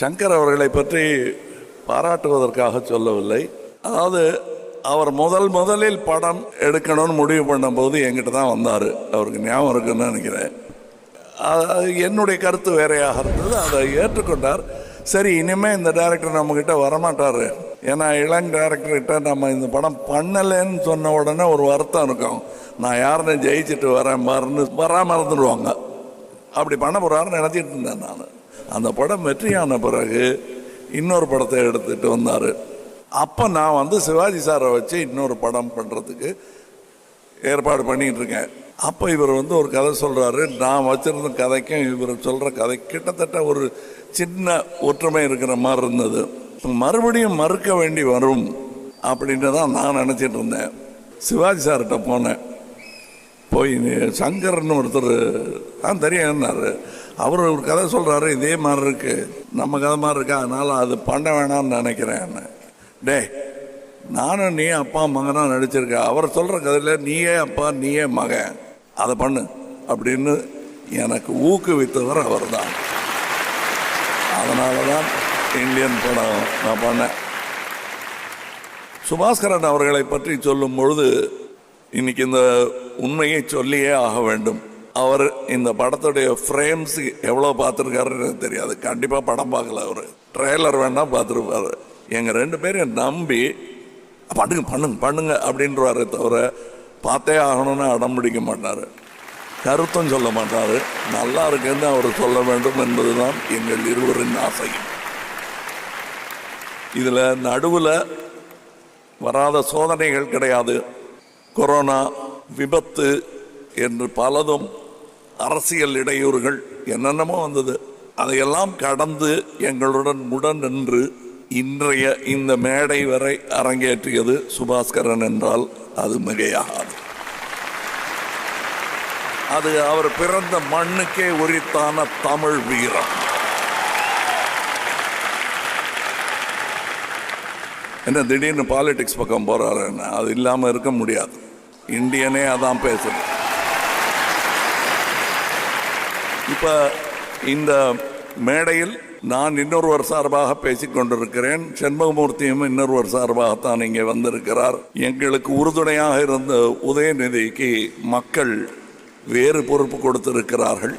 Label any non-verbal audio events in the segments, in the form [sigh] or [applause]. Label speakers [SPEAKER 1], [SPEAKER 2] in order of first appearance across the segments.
[SPEAKER 1] சங்கர் அவர்களை பற்றி பாராட்டுவதற்காக சொல்லவில்லை. அதாவது அவர் முதல் முதலில் படம் எடுக்கணும்னு முடிவு பண்ணும்போது என்கிட்ட தான் வந்தார். அவருக்கு ஞாபகம் இருக்குன்னு நினைக்கிறேன். அது என்னுடைய கருத்து வேறையாக இருந்தது. அதை ஏற்றுக்கொண்டார். சரி இனிமே இந்த டேரக்டர் நம்மக்கிட்ட வரமாட்டார். ஏன்னா இளம் டேரக்டர்கிட்ட நம்ம இந்த படம் பண்ணலைன்னு சொன்ன உடனே ஒரு வருத்தம் இருக்கும். நான் யாருன்னு ஜெயிச்சுட்டு வரேன் பாருன்னு வராமல் இருந்துடுவாங்க அப்படி பண்ண போகிறாருன்னு நினச்சிட்டு இருந்தேன் நான். அந்த படம் வெற்றியான பிறகு இன்னொரு படத்தை எடுத்துகிட்டு வந்தார். அப்போ நான் வந்து சிவாஜி சாரை வச்சு இன்னொரு படம் பண்ணுறதுக்கு ஏற்பாடு பண்ணிகிட்ருக்கேன் இருக்கேன். அப்போ இவர் வந்து ஒரு கதை சொல்கிறாரு நான் வச்சுருந்த கதைக்கும் இவர் சொல்கிற கதை கிட்டத்தட்ட ஒரு சின்ன ஒற்றுமை இருக்கிற மாதிரி இருந்தது. மறுபடியும் மறுக்க வேண்டி வரும் அப்படின்னு தான் நான் நினச்சிட்டு இருந்தேன். சிவாஜி சார்கிட்ட போனேன். போய் சங்கர்னு ஒருத்தர் ஆ தெரியும்னாரு அவர் ஒரு கதை சொல்கிறாரு இதே மாதிரி இருக்கு. நம்ம கதை மாதிரி இருக்கா? அதனால் அது பண்ண வேணாம்னு நினைக்கிறேன். டே நானும் நீ அப்பா மகனாக நடிச்சிருக்க. அவர் சொல்கிற கதையில் நீயே அப்பா நீயே மகன். அதை பண்ணு. அப்படின்னு எனக்கு ஊக்குவித்தவர் அவர்தான். அதனால தான் இந்தியன் படம் நான் பண்ணேன். சுபாஸ்கரன் அவர்களை பற்றி சொல்லும் பொழுது இன்னைக்கு இந்த உண்மையை சொல்லியே ஆக வேண்டும். அவர் இந்த படத்துடைய ஃப்ரேம்ஸ் எவ்வளோ பார்த்துருக்காருன்னு எனக்கு தெரியாது. கண்டிப்பாக படம் பார்க்கல அவர். ட்ரெய்லர் வேணால் பார்த்துருப்பாரு. எங்கள் ரெண்டு பேரையும் நம்பி பண்ணுங்க பண்ணுங்க பண்ணுங்க அப்படின்றவாரு தவிர பார்த்தே ஆகணும்னு அடம் பிடிக்க மாட்டார். கருத்தும் சொல்ல மாட்டார். நல்லா இருக்குன்னு அவர் சொல்ல வேண்டும் என்பதுதான் எங்கள் இருவரின் ஆசை. இதில் நடுவில் வராத சோதனைகள் கிடையாது. கொரோனா விபத்து என்று பலதும் அரசியல் இடையூறுகள் என்னென்னமோ வந்தது. அதையெல்லாம் கடந்து எங்களுடன் உடன் நின்று இன்றைய இந்த மேடை வரை அரங்கேற்றியது சுபாஸ்கரன் என்றால் அது மிகையாகாது. அது அவர் பிறந்த மண்ணுக்கே உரித்தான தமிழ் வீரம். என்ன திடீர்னு பாலிடிக்ஸ் பக்கம் போறாருன்னு அது இல்லாமல் இருக்க முடியாது. இந்தியனே அதான் பேசுது. இப்போ இந்த மேடையில் நான் இன்னொருவர் சார்பாக பேசிக் கொண்டிருக்கிறேன். செண்பகமூர்த்தியும் இன்னொருவர் சார்பாகத்தான் இங்கே வந்திருக்கிறார். எங்களுக்கு உறுதுணையாக இருந்த உதயநிதிக்கு மக்கள் வேறு பொறுப்பு கொடுத்திருக்கிறார்கள்.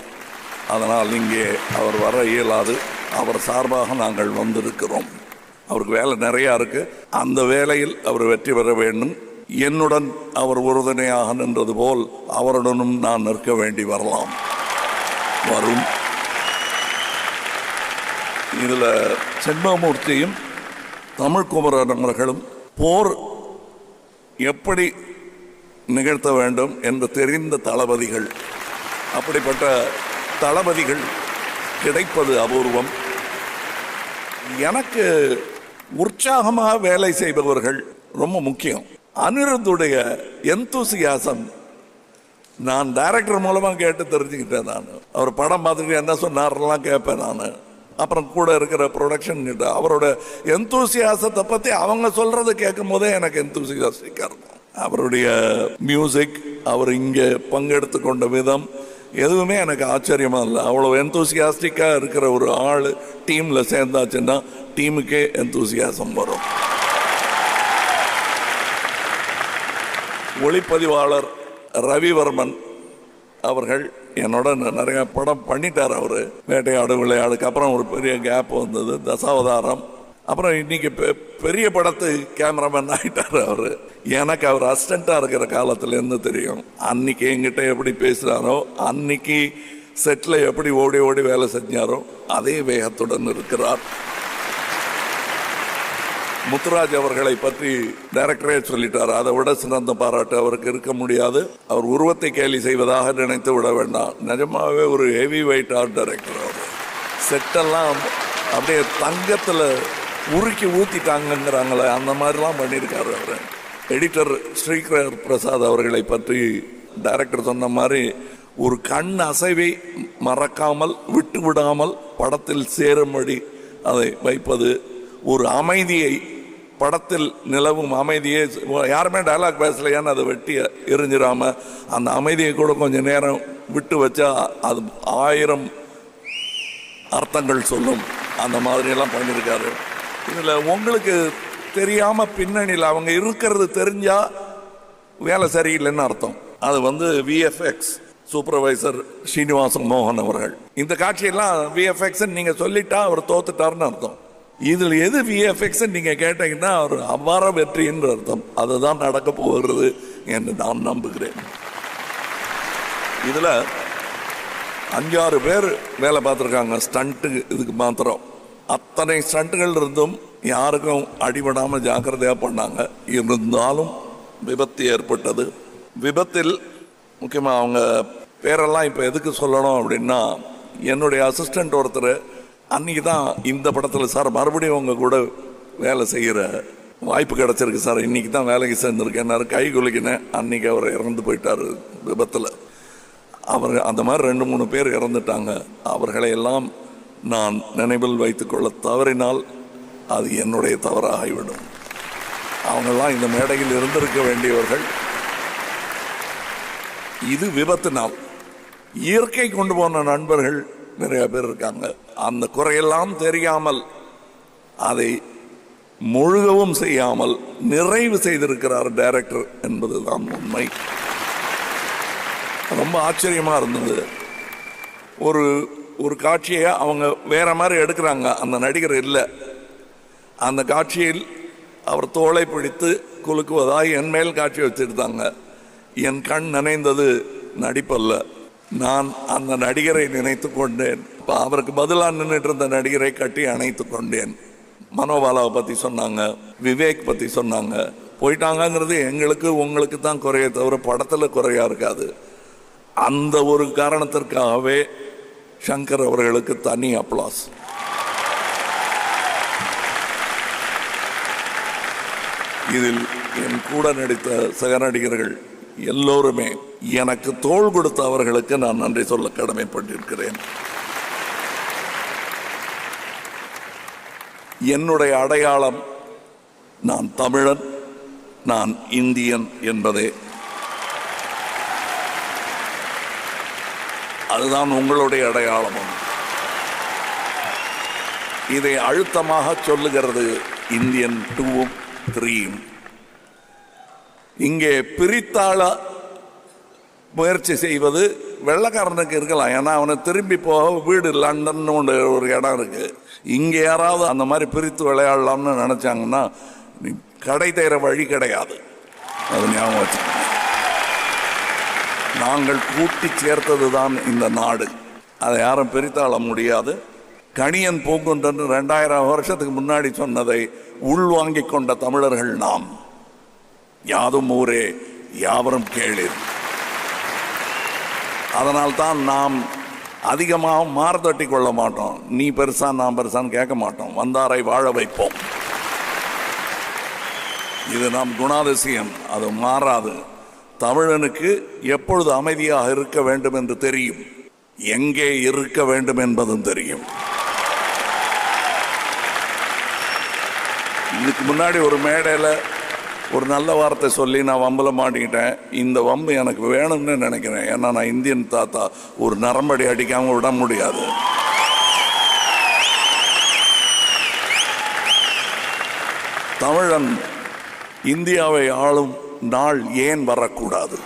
[SPEAKER 1] அதனால் இங்கே அவர் வர இயலாது. அவர் சார்பாக நாங்கள் வந்திருக்கிறோம். அவருக்கு வேலை நிறையா இருக்கு. அந்த வேலையில் அவர் வெற்றி பெற வேண்டும். என்னுடன் அவர் உறுதுணையாக நின்றது போல் அவருடனும் நான் நிற்க வேண்டி வரலாம். வரும். இதில் செண்பகமூர்த்தியும் தமிழ்குமரன் அவர்களும் போர் எப்படி நிகழ்த்த வேண்டும் என்று தெரிந்த தளபதிகள். அப்படிப்பட்ட தளபதிகள் கிடைப்பது அபூர்வம். எனக்கு உற்சாகமாக வேலை செய்பவர்கள் ரொம்ப முக்கியம். அனிருத்துடைய எந்தூசியாசம் நான் டைரக்டர் மூலமாக கேட்டு தெரிஞ்சுக்கிட்டேன் நான். அவர் படம் பார்த்துட்டு என்ன சொன்னார்லாம் கேட்பேன் நான். அப்புறம் கூட இருக்கிற ப்ரொடக்ஷன் கிட்ட. அவரோட எந்தூசியாசத்தை பற்றி அவங்க சொல்கிறத கேட்கும் போதே எனக்கு எந்தூசியாஸ்டிக்கா இருக்கும். அவருடைய மியூசிக் அவர் இங்கே பங்கெடுத்து கொண்ட விதம் எதுவுமே எனக்கு ஆச்சரியமாக இல்லை. அவ்வளோ எந்தூசியாஸ்டிக்காக இருக்கிற ஒரு ஆள் டீமில் சேர்ந்தாச்சுன்னா டீமுக்கே எந்தூசியாசம் வரும். ஒளிப்பதிவாளர் ரவிவர்மன் அவர்கள் என்னோட நிறைய படம் பண்ணிட்டார் அவர். வேட்டையாடு விளையாடுக்கு. அப்புறம் ஒரு பெரிய கேப் வந்தது. தசாவதாரம். அப்புறம் இன்னைக்கு பெ- பெரிய படத்து கேமராமேன் ஆகிட்டார் அவர். எனக்கு அவர் அசிஸ்டண்ட்டாக இருக்கிற காலத்துலேருந்து தெரியும். அன்னைக்கு என்கிட்ட எப்படி பேசுறாரோ அன்னைக்கு செட்டில் எப்படி ஓடி ஓடி வேலை செஞ்சாரோ அதே வேகத்துடன் இருக்கிறார். முத்துராஜ் அவர்களை பற்றி டைரக்டரே சொல்லிட்டார். அதை விட சிறந்த பாராட்டு அவருக்கு இருக்க முடியாது. அவர் உருவத்தை கேலி செய்வதாக நினைத்து விட வேண்டாம். நிஜமாவே ஒரு ஹெவி வெயிட் ஆர்ட் டைரக்டர் அவர் செட்டெல்லாம் அப்படியே தங்கத்தில் உருக்கி ஊத்திட்டாங்கங்கிறாங்களே அந்த மாதிரிலாம் பண்ணியிருக்காரு அவர். எடிட்டர் ஸ்ரீகர் பிரசாத் அவர்களை பற்றி டைரக்டர் சொன்ன மாதிரி ஒரு கண் அசைவை மறக்காமல் விட்டு விடாமல் படத்தில் சேரும்படி அதை வைப்பது ஒரு அமைதியை படத்தில் நிலவும் அமைதியை யாருமே டயலாக் ஏன்னா அதை வெட்டி எரிஞ்சிடாம அந்த அமைதியை கூட கொஞ்சம் நேரம் விட்டு வச்சா அது ஆயிரம் அர்த்தங்கள் சொல்லும். அந்த மாதிரியெல்லாம் பண்ணியிருக்காரு. இதில் உங்களுக்கு தெரியாமல் பின்னணியில் அவங்க இருக்கிறது தெரிஞ்சால் வேலை சரியில்லைன்னு அர்த்தம். அது வந்து விஎஃப்எக்ஸ் சூப்பர்வைசர் ஸ்ரீனிவாசன் மோகன் அவர்கள். இந்த காட்சியெல்லாம் விஎஃப்எக்ஸ் நீங்கள் சொல்லிட்டா அவர் தோத்துட்டார்னு அர்த்தம். இதில் எது விஎஃப்எக்ஸ் நீங்கள் கேட்டீங்கன்னா அவர் அவ்வாற வெற்றின்ற அர்த்தம். அதுதான் நடக்க போகிறது என்று நான் நம்புகிறேன். இதில் அஞ்சாறு பேர் வேலை பார்த்துருக்காங்க. ஸ்டண்ட்டு இதுக்கு மாத்திரம். அத்தனை ஸ்டண்ட்டுகள் இருந்தும் யாருக்கும் அடிபடாமல் ஜாக்கிரதையாக பண்ணாங்க. இருந்தாலும் விபத்து ஏற்பட்டது. விபத்தில் முக்கியமாக அவங்க பேரெல்லாம் இப்போ எதுக்கு சொல்லணும் அப்படின்னா என்னுடைய அசிஸ்டண்ட் ஒருத்தர் அன்னைக்கு தான் இந்த படத்தில் சார் மறுபடியும் அவங்க கூட வேலை செய்கிற வாய்ப்பு கிடைச்சிருக்கு சார். இன்றைக்கி தான் வேலைக்கு சேர்ந்துருக்கேன். கை குலுக்கினேன். அன்றைக்கி அவர் இறந்து போயிட்டார் விபத்தில். அவர் அந்த மாதிரி ரெண்டு மூணு பேர் இறந்துட்டாங்க. அவர்களை எல்லாம் நான் நினைவில் வைத்துக்கொள்ள தவறினால் அது என்னுடைய தவறாகிவிடும். அவங்கெல்லாம் இந்த மேடையில் இருந்திருக்க வேண்டியவர்கள். இது விபத்து நாள். இயற்கை கொண்டு போன நண்பர்கள் நிறைய பேர் இருக்காங்க. அந்த குறையெல்லாம் தெரியாமல் அதை முழுகவும் செய்யாமல் நிறைவு செய்திருக்கிறார் டைரக்டர் என்பதுதான் உண்மை. ரொம்ப ஆச்சரியமாக இருந்தது. ஒரு ஒரு காட்சியை அவங்க வேற மாதிரி எடுக்கிறாங்க. அந்த நடிகர் இல்லை. அந்த காட்சியில் அவர் தோலை பிடித்து குலுக்குவதாய் என் மேல் காட்சி வச்சிருந்தாங்க. என் கண் நினைந்தது நடிப்பல்ல. நான் அந்த நடிகரை நினைத்து கொண்டேன். இப்போ அவருக்கு பதிலாக நின்றுட்டு இருந்த நடிகரை கட்டி அணைத்து கொண்டேன். மனோபாலாவை பற்றி சொன்னாங்க விவேக் பற்றி சொன்னாங்க. போயிட்டாங்கங்கிறது எங்களுக்கு உங்களுக்கு தான் குறைய தவிர படத்தில் குறையாக இருக்காது. அந்த ஒரு காரணத்திற்காகவே சங்கர் அவர்களுக்கு தனி அப்ளாஸ். இதில் என் கூட நடித்த சக நடிகர்கள் எல்லோருமே எனக்கு தோள் கொடுத்த அவர்களுக்கு நான் நன்றி சொல்ல கடமைப்பட்டிருக்கிறேன். என்னுடைய அடையாளம் நான் தமிழன் நான் இந்தியன் என்பதே. அதுதான் உங்களுடைய அடையாளமும் இதை அழுத்தமாக சொல்லுகிறது இந்தியன் டூவும் த்ரீயும். இங்கே பிரித்தாள முயற்சி செய்வது வெள்ளக்காரனுக்கு இருக்கலாம். ஏன்னா அவனை திரும்பி போக வீடு லண்டன் ஒன்று ஒரு இடம் இருக்கு. இங்கே யாராவது அந்த மாதிரி பிரித்து விளையாடலாம்னு நினைச்சாங்கன்னா நீ கடை தேர வழி கிடையாது. அது ஞாபகம் வச்சுக்கோங்க நாங்கள் கூட்டி சேர்த்தது தான் இந்த நாடு. அதை யாரும் பிரித்தாள முடியாது. கணியன் பூங்குன்றன் ரெண்டாயிரம் வருஷத்துக்கு முன்னாடி சொன்னதை உள்வாங்கிக் கொண்ட தமிழர்கள் நாம். யாதும் ஊரே யாவரும் கேளீர். அதனால்தான் நாம் அதிகமாக மாறுதட்டி கொள்ள மாட்டோம். நீ பெருசா நான் பெருசான்னு கேட்க மாட்டோம். வந்தாரை வாழ வைப்போம். இது நம் குணாதிசயம். அது மாறாது. தமிழனுக்கு எப்பொழுது அமைதியாக இருக்க வேண்டும் என்று தெரியும். எங்கே இருக்க வேண்டும் என்பதும் தெரியும். இதுக்கு முன்னாடி ஒரு மேடையில் ஒரு நல்ல வார்த்தை சொல்லி நான் வம்பில் மாட்டிக்கிட்டேன். இந்த வம்பு எனக்கு வேணும்னு நினைக்கிறேன். ஏன்னா நான் இந்தியன் தாத்தா. ஒரு நரம்படி அடிக்காமல் விட முடியாது. தமிழன் இந்தியாவை ஆளும் நாள் ஏன் வரக்கூடாது?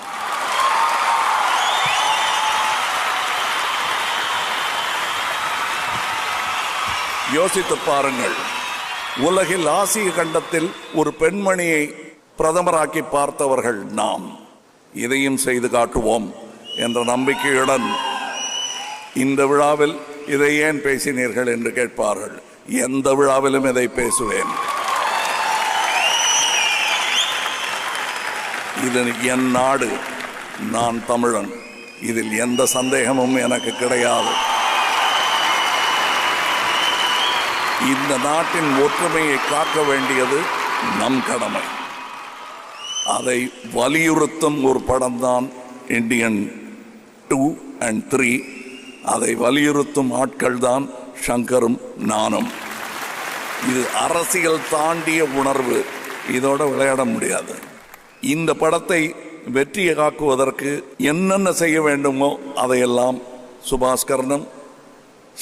[SPEAKER 1] யோசித்து பாருங்கள். உலகில் ஆசிய கண்டத்தில் ஒரு பெண்மணியை பிரதமராக்கி பார்த்தவர்கள் நாம். இதையும் செய்து காட்டுவோம் என்ற நம்பிக்கையுடன் இந்த விழாவில் இதை ஏன் பேசினீர்கள் என்று கேட்பார்கள். எந்த விழாவிலும் இதை பேசுவேன். இது என் நாடு நான் தமிழன். இதில் எந்த சந்தேகமும் எனக்கு கிடையாது. இந்த நாட்டின் ஒற்றுமையை காக்க வேண்டியது நம் கடமை. அதை வலியுறுத்தும் ஒரு படம் தான் இண்டியன் டூ அண்ட் த்ரீ அதை வலியுறுத்தும் ஆட்கள் தான் சங்கரும் நானும். இது அரசியல் தாண்டிய உணர்வு. இதோட விளையாட முடியாது. இந்த படத்தை வெற்றியை காக்குவதற்கு என்னென்ன செய்ய வேண்டுமோ அதையெல்லாம் சுபாஸ்கரனும்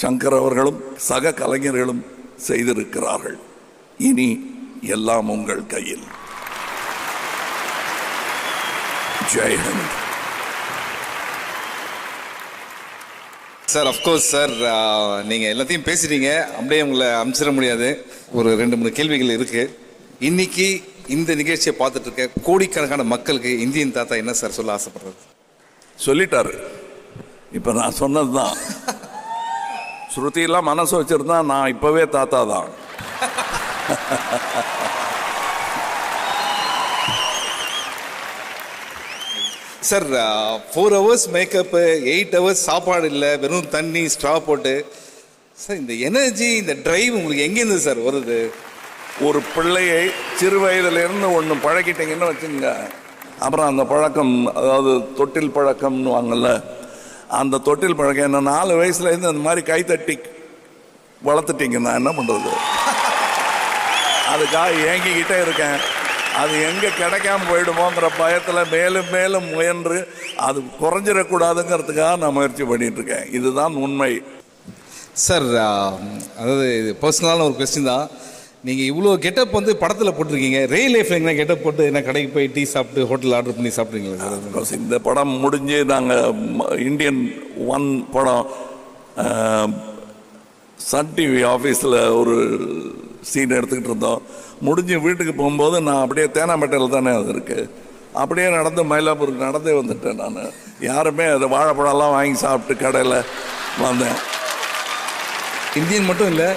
[SPEAKER 1] சங்கர் அவர்களும் சக கலைஞர்களும் செய்திருக்கிறார்கள். இனி எல்லாம் உங்கள் கையில். ஜெய்ஹிந்த்
[SPEAKER 2] சார் அஃப்கோர்ஸ் சார் நீங்கள் எல்லாத்தையும் பேசிட்டீங்க. அப்படியே உங்களை அனுப்பிச்சிட முடியாது. ஒரு ரெண்டு மூணு கேள்விகள் இருக்கு. இன்னைக்கு இந்த நிகழ்ச்சியை பார்த்துட்டு இருக்க கோடிக்கணக்கான மக்களுக்கு இந்தியன் தாத்தா என்ன சார் சொல்ல ஆசைப்படுறது?
[SPEAKER 1] சொல்லிட்டாரு. இப்ப நான் சொன்னதுதான். [laughs] ஸ்ருதியெல்லாம் மனசு வச்சிருந்தா நான் இப்பவே தாத்தா தான். [laughs]
[SPEAKER 2] Sir four hours makeup eight hours சாப்பாடு இல்லை வெறும் தண்ணி ஸ்ட்ரா போட்டு. சார் இந்த எனர்ஜி இந்த டிரைவ் உங்களுக்கு எங்கேருந்து சார் வருது?
[SPEAKER 1] ஒரு பிள்ளையை சிறு வயதிலிருந்து ஒன்று பழக்கிட்டீங்கன்னு வச்சுங்க அப்புறம் அந்த பழக்கம் அதாவது தொட்டில் பழக்கம்னு வாங்கல்ல அந்த தொட்டில் பழக்கம் என்ன நாலு வயசுலேருந்து அந்த மாதிரி கைத்தட்டி வளர்த்துட்டீங்க நான் என்ன பண்ணுறது [laughs] அதுக்காக ஏங்கிக்கிட்டே இருக்கேன். அது எங்கே கிடைக்காம போயிடுமோங்கிற பயத்தில் மேலும் மேலும் முயன்று அது குறைஞ்சிடக்கூடாதுங்கிறதுக்காக நான் முயற்சி பண்ணிட்டு இருக்கேன் இதுதான் உண்மை.
[SPEAKER 2] சார் அதாவது இது பர்சனலான ஒரு கொஸ்டின் தான். நீங்கள் இவ்வளோ கெட்டப் வந்து படத்தில் போட்டிருக்கீங்க. ரியல் லைஃப்ல எங்கே கெட்டப் போட்டு என்ன கடைக்கு போய் டீ சாப்பிட்டு ஹோட்டல் ஆர்டர் பண்ணி சாப்பிட்றீங்களா சார்?
[SPEAKER 1] இந்த படம் முடிஞ்சு நாங்கள் இந்தியன் ஒன் படம் சன் டிவி ஆஃபீஸில் ஒரு சீன் எடுத்துக்கிட்டு இருந்தோம். முடிஞ்சு வீட்டுக்கு போகும்போது நான் அப்படியே தேனாம்பேட்டையில் தானே அது இருக்கு. அப்படியே நடந்து மயிலாப்பூருக்கு நடந்தே வந்துட்டேன் நான். யாருமே அது வாழைப்பழம்லாம் வாங்கி சாப்பிட்டு கடையில் வந்தேன்.
[SPEAKER 2] இந்தியன் மட்டும் இல்லை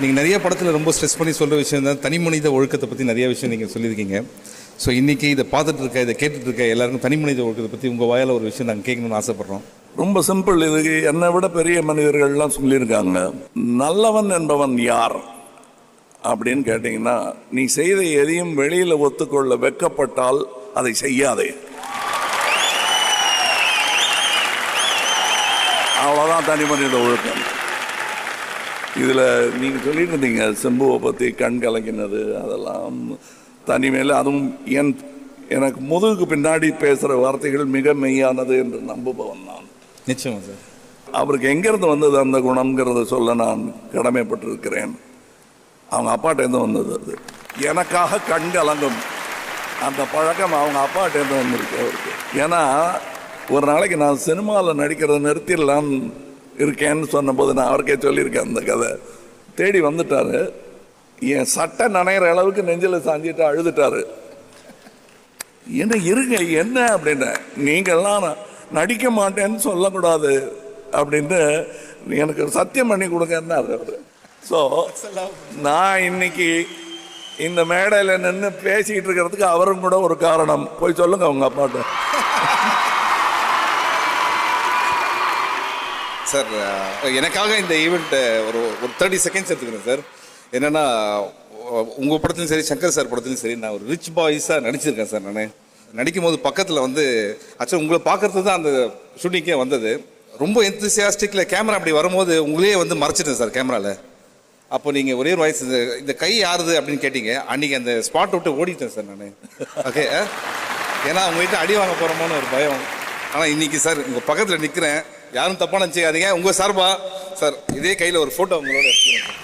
[SPEAKER 2] நீங்கள் நிறைய படத்தில் ரொம்ப ஸ்ட்ரெஸ் பண்ணி சொல்கிற விஷயம் தான் தனி மனித ஒழுக்கத்தை பற்றி நிறைய விஷயம் நீங்கள் சொல்லியிருக்கீங்க. ஸோ இன்றைக்கி இதை பார்த்துட்டு இருக்க இதை கேட்டுட்டு இருக்க எல்லாருக்கும் தனி மனித ஒழுக்கத்தை பற்றி உங்கள் வாயால் ஒரு விஷயம் நாங்கள் கேட்கணும்னு ஆசைப்பட்றோம்.
[SPEAKER 1] ரொம்ப சிம்பிள் இது என்னை விட பெரிய மனிதர்கள்லாம் சொல்லியிருக்காங்க. நல்லவன் என்பவன் யார்? அப்படின்னு கேட்டிங்கன்னா நீ செய்த எதையும் வெளியில் ஒத்துக்கொள்ள வெக்கப்பட்டால் அதை செய்யாதே. அவ்வளோதான் தனி மனித ஒழுக்கம். இதில் நீங்கள் சொல்லிட்டு இருந்தீங்க செம்புவை பற்றி கண் கலங்கினது அதெல்லாம் தனிமையில் அதுவும் என் எனக்கு முதுகுக்கு பின்னாடி பேசுகிற வார்த்தைகள் மிக மெய்யானது என்று நம்புபவன் நான்.
[SPEAKER 2] நிச்சயமா சார்.
[SPEAKER 1] அவருக்கு எங்கேருந்து வந்தது அந்த குணம்ங்கிறத சொல்ல நான் கடமைப்பட்டிருக்கிறேன். அவங்க அப்பாட்டேருந்து வந்தது அது. எனக்காக கண் கலங்கும். அந்த பழக்கம் அவங்க அப்பாட்டேருந்து வந்திருக்கு அவருக்கு. ஏன்னா ஒரு நாளைக்கு நான் சினிமாவில் நடிக்கிறத நிறுத்திடலான்னு இருக்கேன்னு சொன்னபோது நான் அவருக்கே சொல்லியிருக்கேன் அந்த கதை. தேடி வந்துட்டாரு. என் சட்டை நனைகிற அளவுக்கு நெஞ்சில் சாஞ்சிட்டு அழுதுட்டாரு. என்ன இருங்க என்ன அப்படின்னு நீங்கள்லாம் நடிக்க மாட்டேன்னு சொல்லக்கூடாது அப்படின்னு எனக்கு சத்தியம் பண்ணி கொடுங்கன்னாரு அவர். ஸோ நான் இன்னைக்கு இந்த மேடையில் நின்று பேசிக்கிட்டு இருக்கிறதுக்கு அவரும் கூட ஒரு காரணம். போய் சொல்லுங்க அவங்க அப்பாட்ட.
[SPEAKER 2] சார் எனக்காக இந்த ஈவெண்ட் ஒரு ஒரு தேர்ட்டி செகண்ட்ஸ் எடுத்துக்கிறேன் சார் என்னன்னா உங்கள் படத்துலையும் சரி சங்கர் சார் படத்துலையும் சரி நான் ஒரு ரிச் பாய்ஸாக நடிச்சிருக்கேன் சார் நான். நடிக்கும் போது பக்கத்தில் வந்து ஆக்சுவலாக உங்களை பார்க்கறது தான் அந்த ஷூட்டிங்கே வந்தது. ரொம்ப எந்தசியாஸ்டிக்கில் கேமரா அப்படி வரும்போது உங்களே வந்து மறைச்சிட்டேன் சார் கேமராவில் அப்போ நீங்கள் ஒரே ஒரு வாய்ஸ் இந்த கை யாருது அப்படின்னு கேட்டீங்க. அன்றைக்கி அந்த ஸ்பாட் விட்டு ஓடிட்டேன் சார் நான். ஓகே ஏன்னா உங்ககிட்ட அடி வாங்க போகிறோமோன்னு ஒரு பயம். ஆனால் இன்னைக்கு சார் உங்கள் பக்கத்தில் நிற்கிறேன் யாரும் தப்பாக நினச்சிக்காதீங்க. உங்கள் சார்பா? சார் இதே கையில் ஒரு ஃபோட்டோ உங்களோட எடுத்துக்கிறேன்.